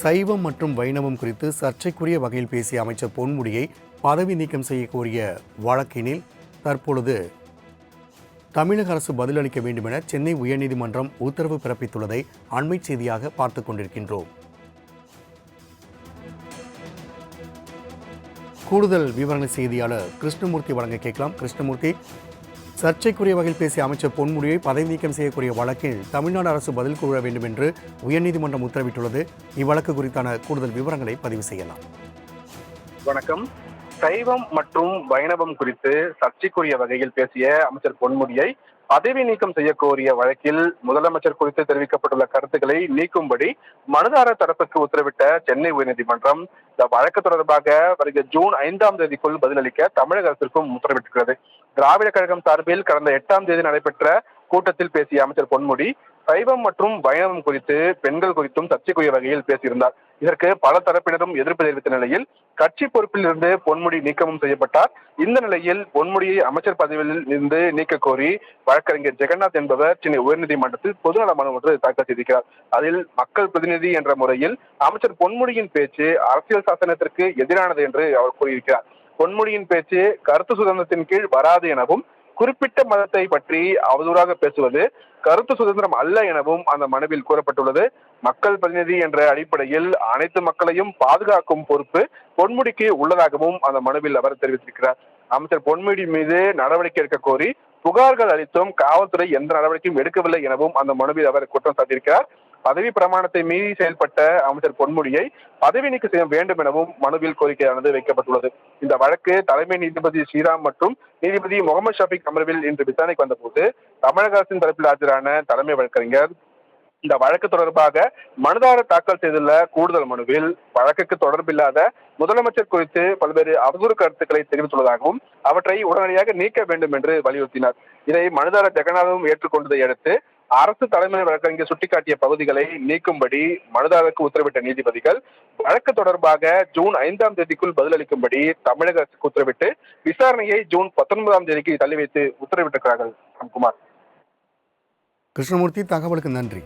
சைவம் மற்றும் வைணவம் குறித்து சர்ச்சைக்குரிய வகையில் பேசிய அமைச்சர் பொன்முடியை பதவி நீக்கம் செய்ய கோரிய வழக்கினில் தற்பொழுது தமிழக அரசு பதிலளிக்க வேண்டும் என சென்னை உயர்நீதிமன்றம் உத்தரவு பிறப்பித்துள்ளதை அண்மை செய்தியாக பார்த்து கொண்டிருக்கின்றோம். கூடுதல் விவரண செய்தியாளர் கிருஷ்ணமூர்த்தி வழங்க கேட்கலாம். கிருஷ்ணமூர்த்தி சர்ச்சைக்குரிய வகையில் பேசிய அமைச்சர் பொன்முடியை பதவி நீக்கம் செய்யக்கூடிய வழக்கில் தமிழ்நாடு அரசு பதில் கூற வேண்டும் என்று உயர்நீதிமன்றம் உத்தரவிட்டுள்ளது. இவ்வழக்கு குறித்தான கூடுதல் விவரங்களை பதிவு செய்யலாம். வணக்கம். சைவம் மற்றும் வைணவம் குறித்து சர்ச்சைக்குரிய வகையில் பேசிய அமைச்சர் பொன்முடியை பதவி நீக்கம் செய்ய கோரிய வழக்கில் முதலமைச்சர் குறித்து தெரிவிக்கப்பட்டுள்ள கருத்துக்களை நீக்கும்படி மனுதாரர் தரப்புக்கு உத்தரவிட்ட சென்னை உயர்நீதிமன்றம் இந்த வழக்கு தொடர்பாக வருகிற ஜூன் ஐந்தாம் தேதிக்குள் பதிலளிக்க தமிழக அரசிற்கும் உத்தரவிட்டிருக்கிறது. திராவிட கழகம் சார்பில் கடந்த எட்டாம் தேதி நடைபெற்ற கூட்டத்தில் பேசிய அமைச்சர் பொன்முடி சைவம் மற்றும் வைணவம் குறித்து பெண்கள் குறித்தும் சர்ச்சைக்குரிய வகையில் பேசியிருந்தார். இதற்கு பல தரப்பினரும் எதிர்ப்பு தெரிவித்த நிலையில் கட்சி பொறுப்பில் இருந்து பொன்முடி நீக்கமும் செய்யப்பட்டார். இந்த நிலையில் பொன்முடியை அமைச்சர் பதவியில் இருந்து நீக்க கோரி வழக்கறிஞர் ஜெகநாத் என்பவர் சென்னை உயர்நீதிமன்றத்தில் பொதுநல மனு ஒன்று தாக்கல் செய்திருக்கிறார். அதில் மக்கள் பிரதிநிதி என்ற முறையில் அமைச்சர் பொன்முடியின் பேச்சு அரசியல் சாசனத்திற்கு எதிரானது என்று அவர் கூறியிருக்கிறார். பொன்முடியின் பேச்சு கருத்து சுதந்திரத்தின் கீழ் வராது எனவும் குறிப்பிட்ட மதத்தை பற்றி அவதூறாக பேசுவது கருத்து சுதந்திரம் அல்ல எனவும் அந்த மனுவில் கூறப்பட்டுள்ளது. மக்கள் பிரதிநிதி என்ற அடிப்படையில் அனைத்து மக்களையும் பாதுகாக்கும் பொறுப்பு பொன்முடிக்கு உள்ளதாகவும் அந்த மனுவில் அவர் தெரிவித்திருக்கிறார். அமைச்சர் பொன்முடி மீது நடவடிக்கை எடுக்க கோரி புகார்கள் அளித்தும் காவல்துறை எந்த நடவடிக்கையும் எடுக்கவில்லை எனவும் அந்த மனுவில் அவர் குற்றம் சாட்டியிருக்கிறார். பதவி பிரமாணத்தை மீறி செயல்பட்ட அமைச்சர் பொன்முடியை பதவி நீக்கம் செய்ய வேண்டும் எனவும் மனுவில் கோரிக்கையானது வைக்கப்பட்டுள்ளது. இந்த வழக்கு தலைமை நீதிபதி ஸ்ரீராம் மற்றும் நீதிபதி முகமது ஷபீக் அமர்வில் இன்று விசாரணைக்கு வந்தபோது தமிழக அரசின் தரப்பில் ஆஜரான தலைமை வழக்கறிஞர் இந்த வழக்கு தொடர்பாக மனுதாரர் தாக்கல் செய்துள்ள கூடுதல் மனுவில் வழக்குக்கு தொடர்பில்லாத முதலமைச்சர் குறித்து பல்வேறு அவதூறு கருத்துக்களை தெரிவித்துள்ளதாகவும் அவற்றை உடனடியாக நீக்க வேண்டும் என்று வலியுறுத்தினார். இதை மனுதாரர் ஜெகநாதனும் ஏற்றுக்கொண்டதை அடுத்து அரசு தலைமை வழக்கறிஞர் சுட்டிக்காட்டிய பகுதிகளை நீக்கும்படி மனுதாரருக்கு உத்தரவிட்ட நீதிபதிகள் வழக்கு தொடர்பாக ஜூன் ஐந்தாம் தேதிக்குள் பதிலளிக்கும்படி தமிழக அரசுக்கு உத்தரவிட்டு விசாரணையை ஜூன் பத்தொன்பதாம் தேதிக்கு தள்ளி வைத்து உத்தரவிட்டிருக்கிறார்கள். ராம்குமார் கிருஷ்ணமூர்த்தி தகவலுக்கு நன்றி.